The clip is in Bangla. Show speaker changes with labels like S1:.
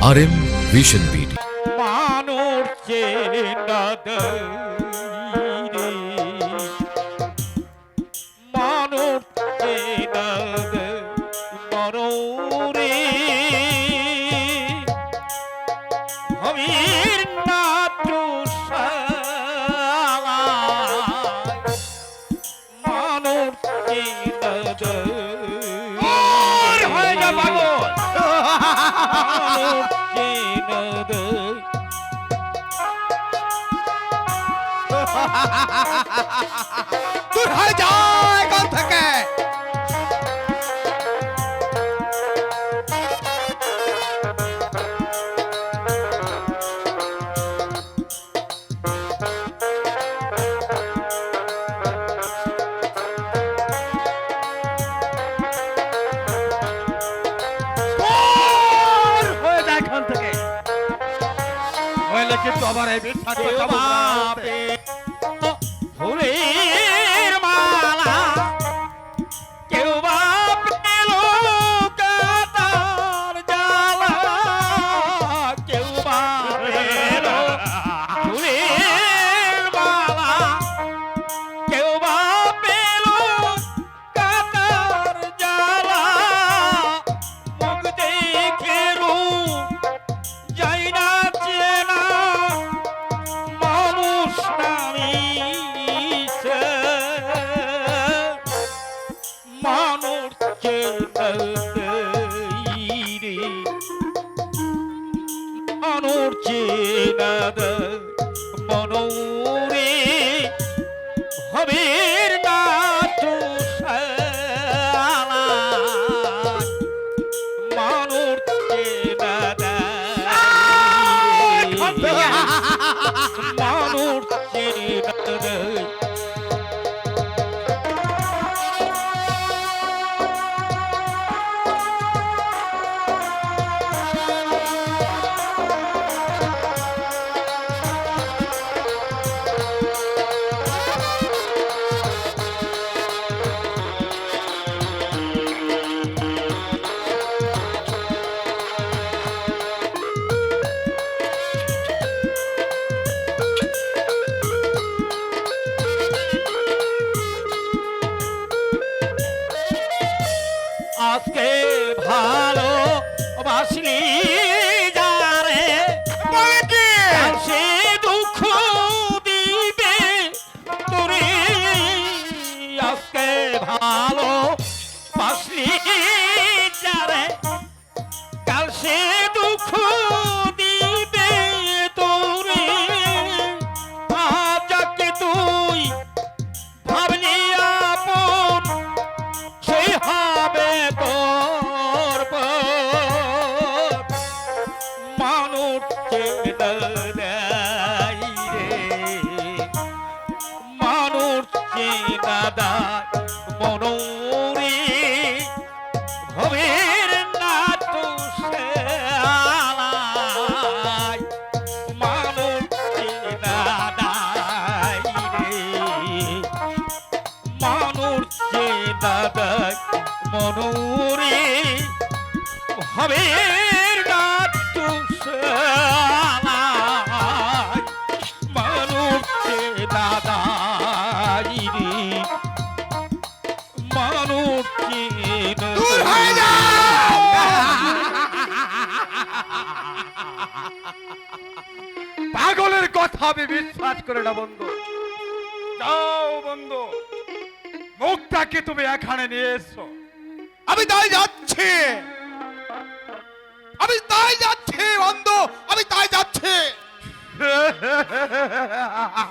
S1: আর এম ভিশন বিডি
S2: মানুষ চেনাদ রে মানুষ চেনাদ মররে হমির নাটু মানুষ হয়ে যা
S3: দূর হয়ে যায় এখান থেকে। কিন্তু আবার এই বিশ্বাস
S2: Hey. মনোরে হবে আজকে ভালো বাসলি চেনাদাই মনোরে। ভবের না তো শেয়ালাই। মানুষ চেনাদাই মানুষ দাদা মনোরে। হবে
S3: আমি বিশ্বাস করে না, বন্ধু। যাও, বন্ধু। মুখটাকে তুমি এখানে নিয়ে এসো। আমি তাই যাচ্ছি। আমি তাই যাচ্ছি, বন্ধু। আমি তাই যাচ্ছি।